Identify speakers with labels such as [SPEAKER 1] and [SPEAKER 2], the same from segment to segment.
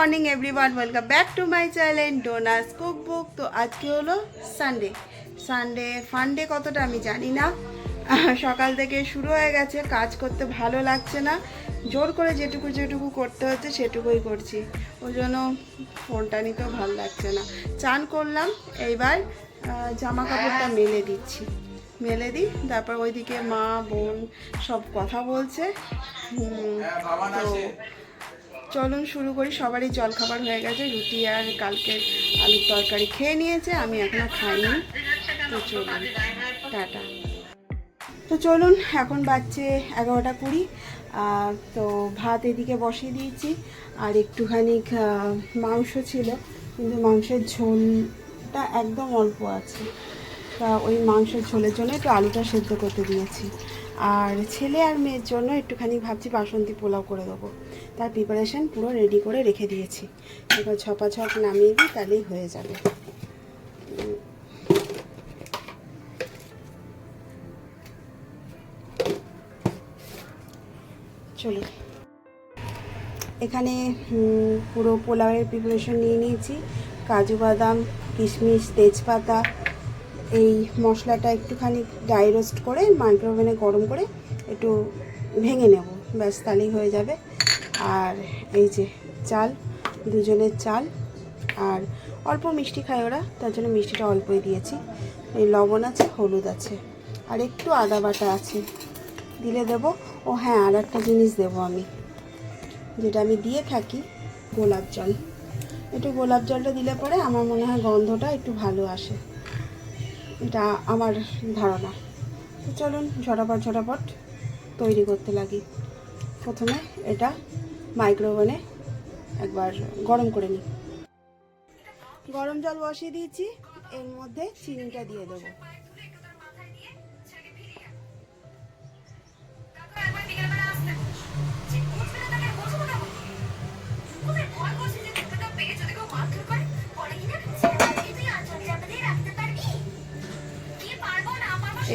[SPEAKER 1] Morning everyone welcome back to my channel Dona's cook book তো আজকে হলো Sunday Sunday ফান্ডে কতটা আমি জানি না। সকাল থেকে শুরু হয়ে গেছে, কাজ করতে ভালো লাগছে না। জোর করে যেটুকু যেটুকু করতে হচ্ছে, সেটুকুই করছি। ওই জন্য ফোনটা নিতেও ভালো লাগছে না। চান করলাম, এইবার জামা কাপড়টা মেলে দিচ্ছি। মেলে দিই, তারপর ওইদিকে মা, বোন সব কথা বলছে। তো চলুন শুরু করি। সবারই জলখাবার হয়ে গেছে, রুটি আর কালকে আলুর তরকারি খেয়ে নিয়েছে, আমি এখনও খাইনি। তো চলুন, টাটা। তো চলুন, এখন বাচ্চে এগারোটা কুড়ি তো ভাত এদিকে বসিয়ে দিয়েছি, আর একটুখানি মাংস ছিল, কিন্তু মাংসের ঝোলটা একদম অল্প আছে। তা ওই মাংসের ঝোলের জন্য একটু আলুটা সেদ্ধ করতে দিয়েছি। আর ছেলে আর মেয়ের জন্য একটুখানি ভাবছি বাসন্তী পোলাও করে দেবো। তার প্রিপারেশান পুরো রেডি করে রেখে দিয়েছি। এবার ছপা ছপ নামিয়ে দিই, তাহলেই হয়ে যাবে। চলো। এখানে পুরো পোলাওয়ের প্রিপারেশন নিয়ে নিয়েছি। কাজু বাদাম, কিশমিশ, তেজপাতা, এই মশলাটা একটুখানি ড্রাই রোস্ট করে মাইক্রোওভেনে গরম করে একটু ভেঙে নেব। ব্যাস, তাহলেই হয়ে যাবে। আর এই যে চাল দুজনের চাল আর অল্প মিষ্টি খায় ওরা, তার জন্য মিষ্টিটা অল্পই দিয়েছি। এই লবণ আছে, হলুদ আছে আর একটু আদা বাটা আছে। দিলে দেবো। ও হ্যাঁ আর একটা জিনিস দেবো আমি, যেটা আমি দিয়ে থাকি গোলাপ জল। একটু গোলাপ জলটা দিলে পরে আমার মনে হয় গন্ধটা একটু ভালো আসে। এটা আমার ধারণা। তো চলুন, ঝটাপট ঝটাপট তৈরি করতে লাগি। প্রথমে এটা মাইক্রোওভেনে একবার গরম করে নিই। গরম জল বসিয়ে দিয়েছি এর মধ্যে চিনিটা দিয়ে দেবো।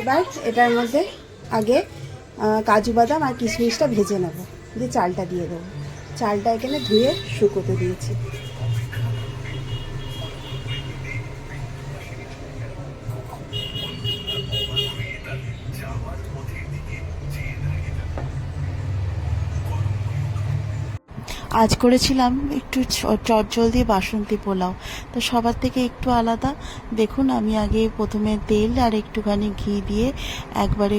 [SPEAKER 1] এবার এটার মধ্যে আগে কাজু বাদাম আর কিশমিশটা ভেজে নেব দিয়ে চালটা দিয়ে দেবো। চালটা এখানে ধুয়ে শুকোতে দিয়েছি।
[SPEAKER 2] আজ করেছিলাম, একটু চটজল দিয়ে বাসন্তী পোলাও। তো সবার থেকে একটু আলাদা। দেখুন, আমি আগে প্রথমে তেল আর একটুখানি ঘি দিয়ে একবারে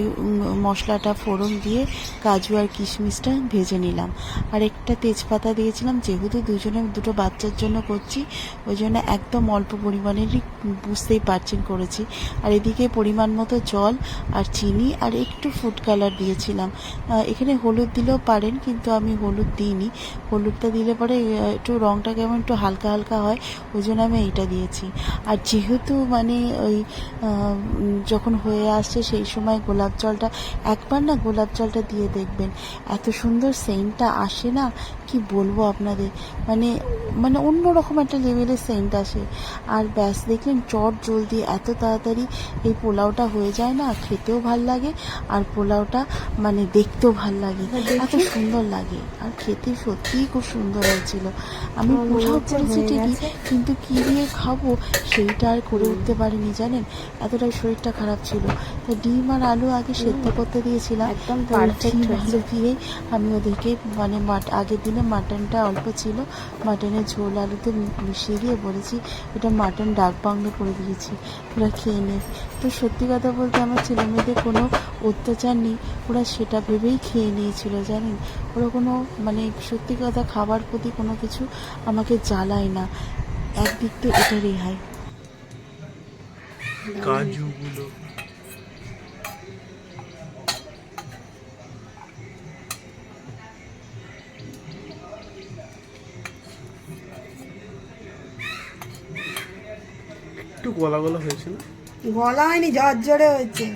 [SPEAKER 2] মশলাটা ফোড়ন দিয়ে কাজু আর কিশমিশটা ভেজে নিলাম। আর একটা তেজপাতা দিয়েছিলাম, যেহেতু দুজনে, দুটো বাচ্চার জন্য করছি, ওই জন্য একদম অল্প পরিমাণেরই বুঝতেই পারছেন করেছি। আর এদিকে পরিমাণ মতো জল আর চিনি আর একটু ফুড কালার দিয়েছিলাম। এখানে হলুদ দিলেও পারেন, কিন্তু আমি হলুদ দিইনি। হলুদটা দিলে পরে একটু রঙটা কেমন একটু হালকা হালকা হয় ওই জন্য আমি এইটা দিয়েছি। আর যেহেতু মানে ওই যখন হয়ে আসছে সেই সময় গোলাপ জলটা একবার না গোলাপ জলটা দিয়ে দেখবেন এত সুন্দর সেন্টটা আসে না কি বলব আপনাদের? মানে মানে অন্যরকম একটা লেভেলের সেন্ট আসে। আর ব্যাস দেখলেন চট জলদি এত তাড়াতাড়ি এই পোলাওটা হয়ে যায় না খেতেও ভালো লাগে আর পোলাওটা মানে দেখতেও ভালো লাগে। এত সুন্দর লাগে আর খেতে সত্যিই খুব সুন্দর হয়েছিল। আমি পোলাও করেছি ঠিকই কিন্তু কি দিয়ে খাব সেইটা আর করে উঠতে পারিনি জানেন? এতটাই শরীরটা খারাপ ছিল। তো ডিম আর আলু আগে সেদ্ধ করতে দিয়েছিলাম।
[SPEAKER 1] একদম হয়েছে।
[SPEAKER 2] আলু দিয়ে আমি ওদেরকে মানে মাট আগের দিনে মাটনটা অল্প ছিল মাটনের ঝোল আলুতে মিশিয়ে দিয়ে বলেছি এটা মাটন ডাক বাংলো করে দিয়েছি ওরা খেয়ে নে তো সত্যি কথা বলতে আমার ছেলে মেয়েদের কোনো অত্যাচার নেই ওরা সেটা ভেবেই খেয়ে নিয়েছিল জানেন? ওরা কোনো মানে সত্যি কথা খাবার প্রতি কোনো কিছু আমাকে জ্বালায় না। একদিক তো এটা রেহাই।
[SPEAKER 3] কাজুগুলো। একটু গলা গলা হয়েছে না?
[SPEAKER 1] গলা হয়নি ঝরঝরে হয়েছে।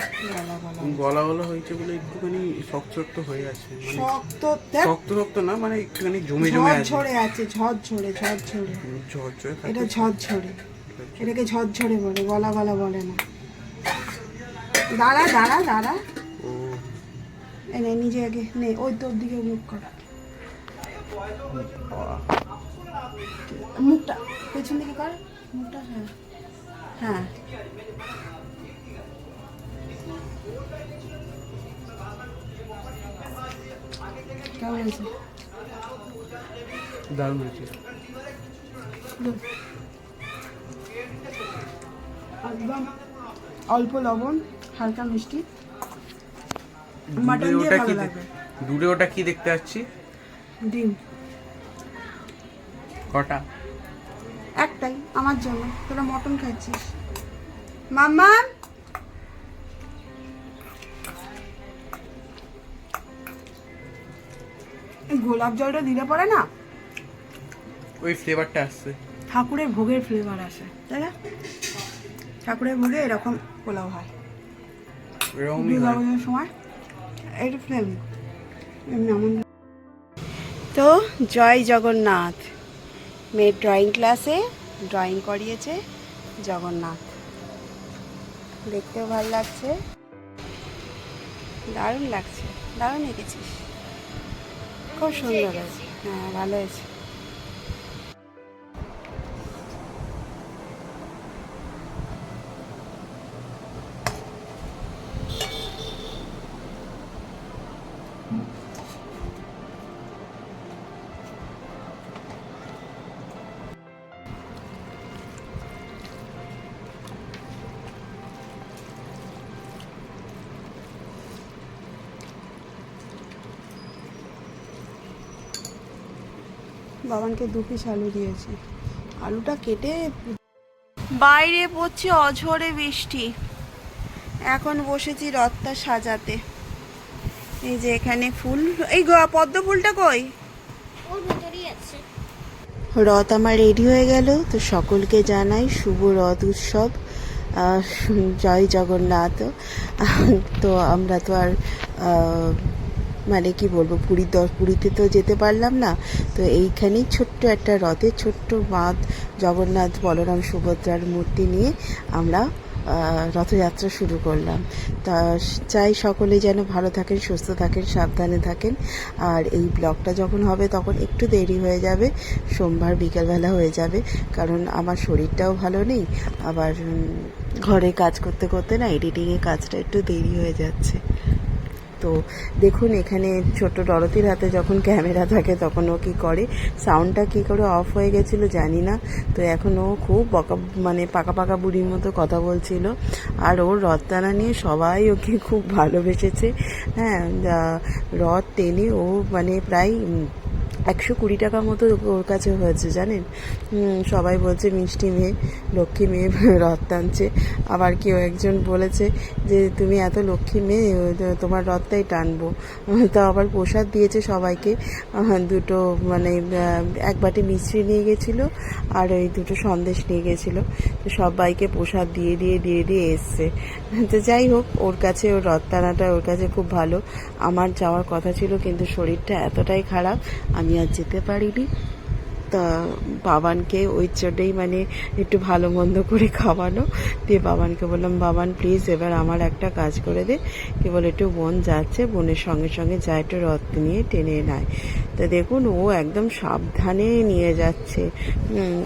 [SPEAKER 1] গলা গলা
[SPEAKER 3] হয়েছে বলে একটুখানি শক্ত শক্ত হয়ে আছে মানে
[SPEAKER 1] শক্ত
[SPEAKER 3] শক্ত শক্ত না মানে একটুখানি জমে জমে আছে।
[SPEAKER 1] ঝরঝরে আছে ঝরঝরে ঝরঝরে।
[SPEAKER 3] ঝরঝরে
[SPEAKER 1] এটা ঝরঝরে। এটাকে ঝরঝরে বলে গলা গলা বলে না। দাঁড়া দাঁড়া দাঁড়া।
[SPEAKER 3] ও।
[SPEAKER 1] এ নে নিজে আগে নে ওই তোর দিকে মুখ কর। মুখটা পেছন দিকে কর। মুখটা হ্যাঁ। হ্যাঁ। কেমন হয়েছে
[SPEAKER 3] দারুণ হয়েছে
[SPEAKER 1] একদম অল্প লবণ হালকা মিষ্টি মাটন দিয়ে ভালো
[SPEAKER 3] কি
[SPEAKER 1] লাগবে
[SPEAKER 3] দূরে ওটা কি দেখতে পাচ্ছি
[SPEAKER 1] ডিম।
[SPEAKER 3] কটা?
[SPEAKER 1] একটাই আমার জন্য। তোরা মটন খাচ্ছিস? মাম্মা? গোলাপ জলটা দিলে পরে না?
[SPEAKER 3] ওই ফ্লেভারটা আসছে।
[SPEAKER 1] ঠাকুরের ভোগের ফ্লেভার আসে তাই না? ঠাকুরের ভোগে এরকম পোলাও হয়। সময় তো জয় জগন্নাথ। মেয়ের ড্রয়িং ক্লাসে ড্রয়িং করিয়েছে জগন্নাথ। দেখতেও ভালো লাগছে। দারুণ লাগছে। দারুণ এঁকেছিস। খুব সুন্দর। হয়েছে হ্যাঁ ভালো হয়েছে। বাবানকে দু পিস আলু দিয়েছি। আলুটা কেটে বাইরে পড়ছে অঝরে বৃষ্টি। এখন বসেছি রথটা সাজাতে। এই যে এখানে ফুল। এই পদ্ম ফুলটা কই?
[SPEAKER 2] রথ আমার রেডি হয়ে গেল তো সকলকে জানাই শুভ রথ উৎসব। জয় জগন্নাথ। তো আমরা তো আর মানে কি বলব পুরী দ- পুরীতে তো যেতে পারলাম না। তো এইখানেই ছোট্ট একটা রথে, ছোট্ট বাঁধ, জগন্নাথ, বলরাম, সুভদ্রার মূর্তি নিয়ে আমরা রথযাত্রা শুরু করলাম। তা চাই সকলে যেন ভালো থাকেন, সুস্থ থাকেন, সাবধানে থাকেন। আর এই ব্লগটা যখন হবে তখন একটু দেরি হয়ে যাবে, সোমবার বিকেলবেলা হয়ে যাবে। কারণ আমার শরীরটাও ভালো নেই, আবার ঘরে কাজ করতে করতে না এডিটিংয়ের কাজটা একটু দেরি হয়ে যাচ্ছে। তো দেখুন, এখানে ছোট ডরতির হাতে যখন ক্যামেরা থাকে তখন ও কী করে? সাউন্ডটা কি করে অফ হয়ে গেছিল জানি না। তো এখন ও খুব বকা মানে পাকা পাকা বুড়ির মতো কথা বলছিল। আর ওর রথ টানা নিয়ে সবাই ওকে খুব ভালোবেসেছে। হ্যাঁ রথ টেনে ও মানে প্রায় একশো কুড়ি টাকা মতো ওর কাছে হয়েছে, জানেন? সবাই বলছে, মিষ্টি মেয়ে, লক্ষ্মী মেয়ে, রথ টানছে। আবার কেউ একজন বলেছে যে, তুমি এত লক্ষ্মী মেয়ে, তোমার রথটাই টানবো। তো আবার প্রসাদ দিয়েছে সবাইকে। দুটো মানে এক বাটি মিষ্টি নিয়ে গেছিল আর ওই দুটো সন্দেশ নিয়ে গেছিল। তো সবাইকে প্রসাদ দিয়ে দিয়ে দিয়ে দিয়ে এসছে। তো যাই হোক, ওর কাছে ওর রথ টানাটা ওর কাছে খুব ভালো। আমার যাওয়ার কথা ছিল, কিন্তু শরীরটা এতটাই খারাপ। আমি আর যেতে পারিনি। তা বাবানকে ওই জন্যই মানে একটু ভালো মন্দ করে খাওয়ানো। দিয়ে বাবানকে বললাম, বাবান প্লিজ এবার আমার একটা কাজ করে দে। কেবল একটু বোন যাচ্ছে, বোনের সঙ্গে সঙ্গে যা একটু রথ নিয়ে টেনে নেয়। তা দেখুন, ও একদম সাবধানে নিয়ে যাচ্ছে।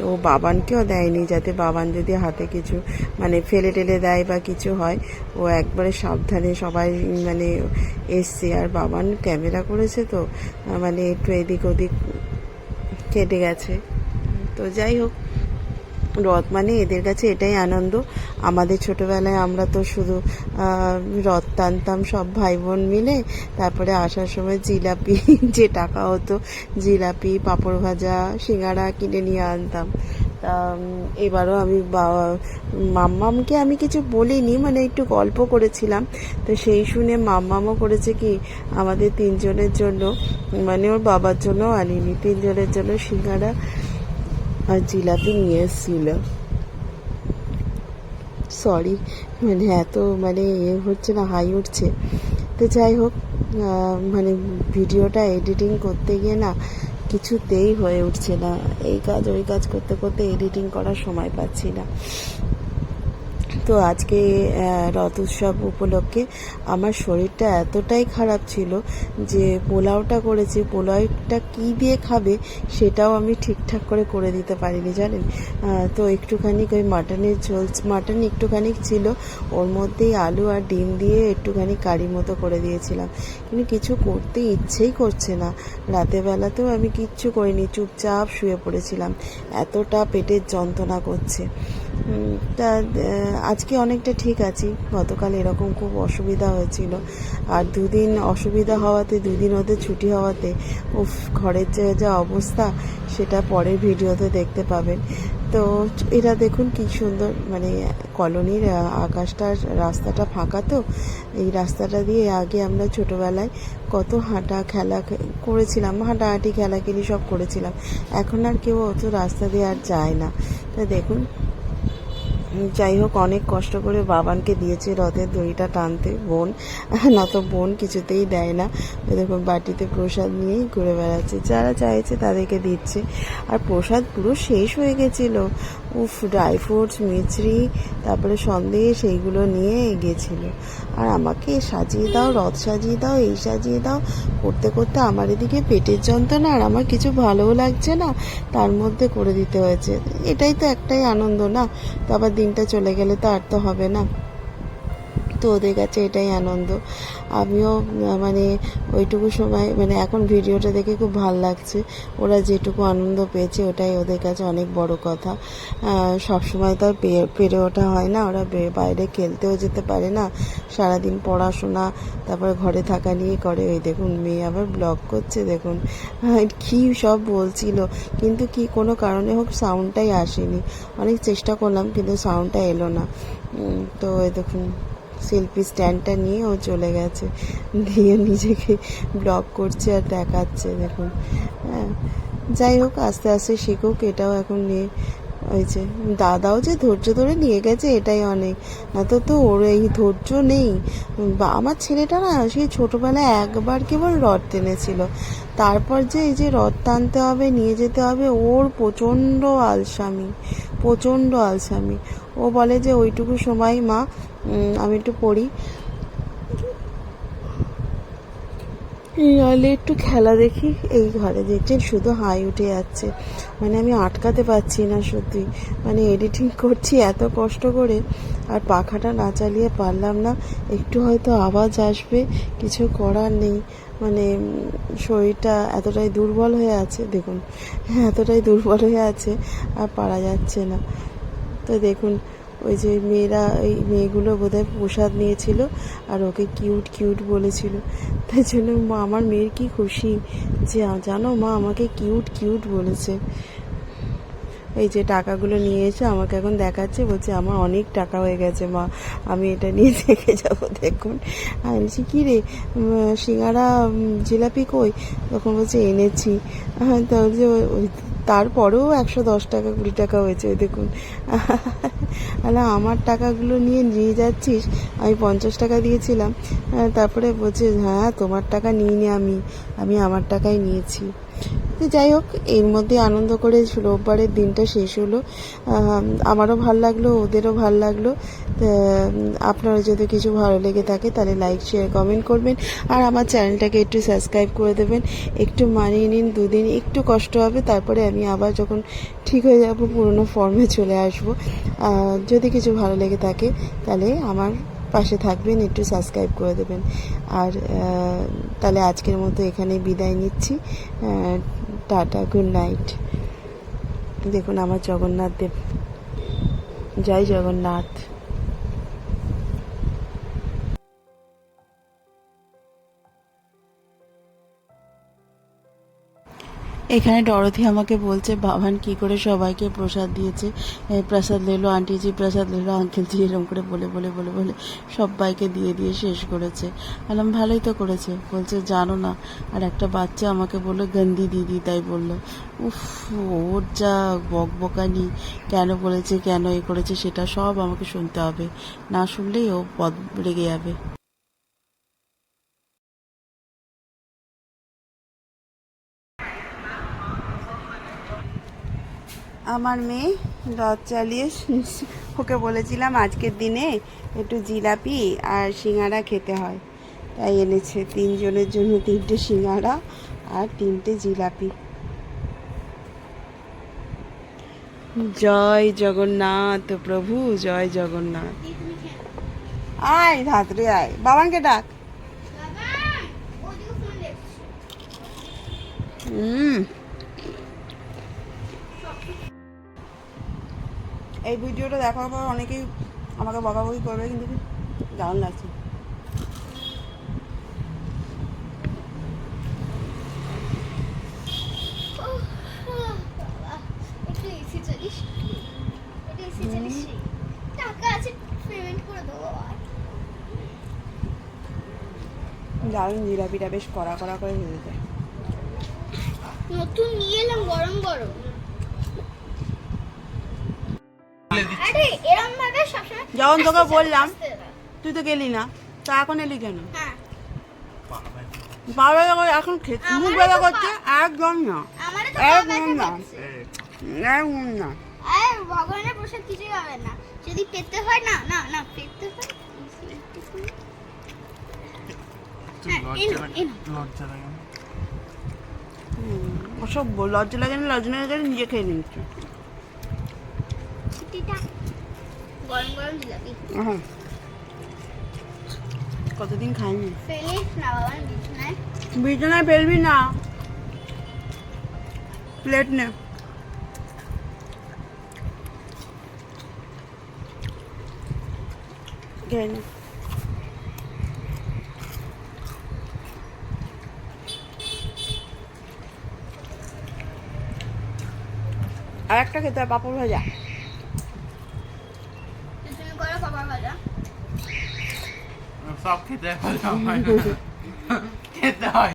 [SPEAKER 2] ও বাবানকেও দেয়নি যাতে বাবান যদি হাতে কিছু মানে ফেলে টেলে দেয় বা কিছু হয়, ও একবারে সাবধানে সবাই মানে এসছে। আর বাবান ক্যামেরা করেছে তো মানে একটু এদিক ওদিক কেটে গেছে। তো যাই হোক, রথ মানে এদের কাছে এটাই আনন্দ। আমাদের ছোটোবেলায় আমরা তো শুধু রথ টানতাম সব ভাই বোন মিলে। তারপরে আসার সময় জিলাপি, যে টাকা হতো, জিলাপি, পাঁপড় ভাজা, সিঙ্গারা কিনে নিয়ে আনতাম। এবারও আমি বা- মাম্মামকে আমি কিছু বলিনি মানে একটু গল্প করেছিলাম। তো সেই শুনে মাম্মামও করেছে কি, আমাদের তিনজনের জন্য মানে ওর বাবার জন্য আনিনি তিনজনের জন্য সিঙ্গারা আর জিলাপি নিয়ে এসেছিল। সরি মানে এত মানে এ হচ্ছে না, হাই উঠছে। তো যাই হোক মানে ভিডিওটা এডিটিং করতে গিয়ে না কিছুতেই হয়ে উঠছে না। এই কাজ, ওই কাজ করতে করতে এডিটিং করার সময় পাচ্ছি না। তো আজকে রথ উৎসব উপলক্ষে আমার শরীরটা এতটাই খারাপ ছিল যে পোলাওটা করেছি, পোলাওটা কি দিয়ে খাবে সেটাও আমি ঠিকঠাক করে করে দিতে পারিনি, জানেন? তো একটুখানি ওই মাটনের ঝোল মাটন একটুখানি ছিল, ওর মধ্যেই আলু আর ডিম দিয়ে একটুখানি কারি মতো করে দিয়েছিলাম। কিন্তু কিছু করতে ইচ্ছেই করছে না। রাতের বেলাতেও আমি কিচ্ছু করিনি, চুপচাপ শুয়ে পড়েছিলাম। এতটা পেটের যন্ত্রণা করছে। তা আজকে অনেকটা ঠিক আছি। গতকাল এরকম খুব অসুবিধা হয়েছিল। আর দুদিন অসুবিধা হওয়াতে, দুদিন ওদের ছুটি হওয়াতে, উফ, ঘরের যে, যা অবস্থা, সেটা পরের ভিডিওতে দেখতে পাবেন। তো এটা দেখুন কি সুন্দর মানে কলোনির আকাশটার রাস্তাটা ফাঁকা তো, এই রাস্তাটা দিয়ে আগে আমরা ছোটবেলায় কত হাঁটা খেলা করেছিলাম, হাঁটাহাঁটি, খেলাখেলি সব করেছিলাম। এখন আর কেউ অত রাস্তা দিয়ে আর যায় না। তা দেখুন যাই হোক অনেক কষ্ট করে বাবানকে দিয়েছে রথের দড়িটা টানতে। বোন, না তো বোন কিছুতেই দেয় না। এরকম বাটিতে প্রসাদ নিয়েই ঘুরে বেড়াচ্ছে। যারা চাইছে তাদেরকে দিচ্ছে। আর প্রসাদ পুরো শেষ হয়ে গেছিল। উফ ড্রাই ফ্রুটস মিছরি, তারপরে সন্দেশ, এইগুলো নিয়ে এগিয়েছিল আর আমাকে সাজিয়ে দাও, রথ সাজিয়ে দাও, এই সাজিয়ে দাও। করতে করতে আমার এদিকে পেটের যন্ত্রণা আর আমার কিছু ভালোও লাগছে না, তার মধ্যে করে দিতে হয়েছে। এটাই তো একটাই আনন্দ, না? তো আবার দিনটা চলে গেলে তো আর তো হবে না। তো ওদের কাছে এটাই আনন্দ। আমিও মানে ওইটুকু সময় মানে এখন ভিডিওটা দেখে খুব ভালো লাগছে। ওরা যেটুকু আনন্দ পেয়েছে ওটাই ওদের কাছে অনেক বড় কথা। সব সময় তো আর পেরে ওঠা হয় না। ওরা বাইরে খেলতেও যেতে পারে না। সারাদিন পড়াশোনা, তারপরে ঘরে থাকা নিয়ে করে। ওই দেখুন, মেয়ে আবার ব্লগ করছে, দেখুন। কি সব বলছিল। কিন্তু কি কোনো কারণে হোক সাউন্ডটাই আসেনি। অনেক চেষ্টা করলাম, কিন্তু সাউন্ডটা এলো না। তো এই দেখুন। সেলফি স্ট্যান্ডটা নিয়ে ও চলে গেছে। দিয়ে নিজেকে ব্লগ করছে আর দেখাচ্ছে, দেখুন। হ্যাঁ যাই হোক, আস্তে আস্তে শিখুক, এটাও এখন নিয়ে হয়েছে। দাদাও যে ধৈর্য ধরে নিয়ে গেছে, এটাই অনেক। না তো ওর এই ধৈর্য নেই। বা, আমার ছেলেটা না সেই ছোটোবেলায় একবার কেবল রথ টেনেছিল। তারপর যে এই যে রথ টানতে হবে, নিয়ে যেতে হবে, ওর প্রচণ্ড আলসামি প্রচণ্ড আলসামি। ও বলে যে, ওইটুকু সময় মা আমি একটু পড়ি। নাহলে একটু খেলা দেখি, এই ঘরে দেখছেন শুধু হাই উঠে যাচ্ছে। মানে আমি আটকাতে পারছি না সত্যি। মানে এডিটিং করছি এত কষ্ট করে, আর পাখাটা না চালিয়ে পারলাম না। একটু হয়তো আওয়াজ আসবে, কিছু করার নেই। মানে শরীরটা এতটাই দুর্বল হয়ে আছে, দেখুন, এতটাই দুর্বল হয়ে আছে, আর পারা যাচ্ছে না। তো দেখুন ওই যে মেয়েরা ওই মেয়েগুলো বোধহয় প্রসাদ নিয়েছিল আর ওকে কিউট কিউট বলেছিল। তাই জন্য আমার মেয়ের কি খুশি? যে, জানো মা, আমাকে কিউট কিউট বলেছে। এই যে টাকাগুলো নিয়ে এসে আমাকে এখন দেখাচ্ছে, বলছে আমার অনেক টাকা হয়ে গেছে মা, আমি এটা নিয়ে দেখে যাব দেখুন। আমি বলছি, কী রে সিঙ্গারা জিলাপি কই? তখন বলছে, এনেছি। হ্যাঁ ওই- তারপরেও একশো দশ টাকা, কুড়ি টাকা হয়েছে, ওই দেখুন। আলা, আমার টাকাগুলো নিয়ে নিয়ে যাচ্ছিস? আমি পঞ্চাশ টাকা দিয়েছিলাম। তারপরে বলছে হ্যাঁ তোমার টাকা নিইনি আমি আমি আমার টাকাই নিয়েছি। তো যাই হোক, এর মধ্যে আনন্দ করে রোববারের দিনটা শেষ হলো। আমারও ভালো লাগল, ওদেরও ভালো লাগল। আপনারা যদি কিছু ভালো লেগে থাকে তাহলে লাইক শেয়ার কমেন্ট করবেন। আর আমার চ্যানেলটাকে একটু সাবস্ক্রাইব করে দেবেন। একটু মানিয়ে নিন, দুদিন একটু কষ্ট হবে, তারপরে আমি আবার যখন ঠিক হয়ে যাব, পুরনো ফর্মে চলে আসব। যদি কিছু ভালো লেগে থাকে তাহলে আমার পাশে থাকবেন, একটু সাবস্ক্রাইব করে দেবেন। আর তাহলে আজকের মতো এখানে বিদায় নিচ্ছি। টাটা গুড নাইট দেখুন আমার জগন্নাথ দেব। জয় জগন্নাথ। এখানে ডরথি আমাকে বলছে, বাবান, কি করে সবাইকে প্রসাদ দিয়েছে? প্রসাদ লেলো আন্টিজি প্রসাদ লেলো আঙ্কেলজি এরকম করে বলে বলে বলে বলে সবাইকে দিয়ে দিয়ে শেষ করেছে। বললাম, ভালোই তো করেছে। বলছে, জানো না, আর একটা বাচ্চা আমাকে বলল, গন্দি দিদি, তাই বলল। উফ, ওর যা বক বকানি কেন বলেছে, কেন এ করেছে, সেটা সব আমাকে শুনতে হবে। না শুনলেই ও পদ রেগে যাবে।
[SPEAKER 1] আমার মেয়ে রথ চালিয়ে ওকে বলেছিলাম আজকের দিনে একটু জিলাপি আর সিঙ্গারা খেতে হয়। তাই এনেছে তিনজনের জন্য তিনটে সিঙ্গারা আর তিনটে জিলাপি। জয় জগন্নাথ প্রভু জয় জগন্নাথ। আয় ধাত্রে আয়। বাবানকে ডাক। হুম এই ভিডিওটা দেখার পর অনেকেই আমাকে বকাবকি করবে কিন্তু দারুণ লাগছে। দারুণ জিলাপিটা বেশ কড়া কড়া করে ভেজে যায়।
[SPEAKER 4] নতুন নিয়ে এলাম গরম গরম। আরে এরম ভাবে সবসময়
[SPEAKER 1] যখন তোকে বললাম তুই তো গেলি না তা এখন এলি কেন
[SPEAKER 4] হ্যাঁ
[SPEAKER 1] ব্যথা করে এখন খেতে মুখ ব্যথা করছে একদম না
[SPEAKER 4] আমারও তো
[SPEAKER 1] এক
[SPEAKER 4] পা ব্যথা
[SPEAKER 1] মিনিট না। একদম না
[SPEAKER 4] আরে ভগবানের প্রসাদ কিছুই হবে না যদি পেতে হয় না না না পেতে হয় একটুখানি। হ্যাঁ।
[SPEAKER 3] লজ্জা লাগে না?
[SPEAKER 1] ওসব বল- লজ্জা লাগে না লজ্জা লাগে না, নিজে খেয়ে নিচ্ছে
[SPEAKER 4] গরম গরম জিলাপি।
[SPEAKER 1] কতদিন খাইনি?
[SPEAKER 4] ফেলিস না বাবা বিছনায়।
[SPEAKER 1] বিছানায় ফেলবি না। প্লেট নে। খেয়ে নে। আর একটা খেতে হয় পাপড় ভাজা
[SPEAKER 4] তুমি করো পাপার ভাজা
[SPEAKER 3] সব খেতে হয় খেতে হয়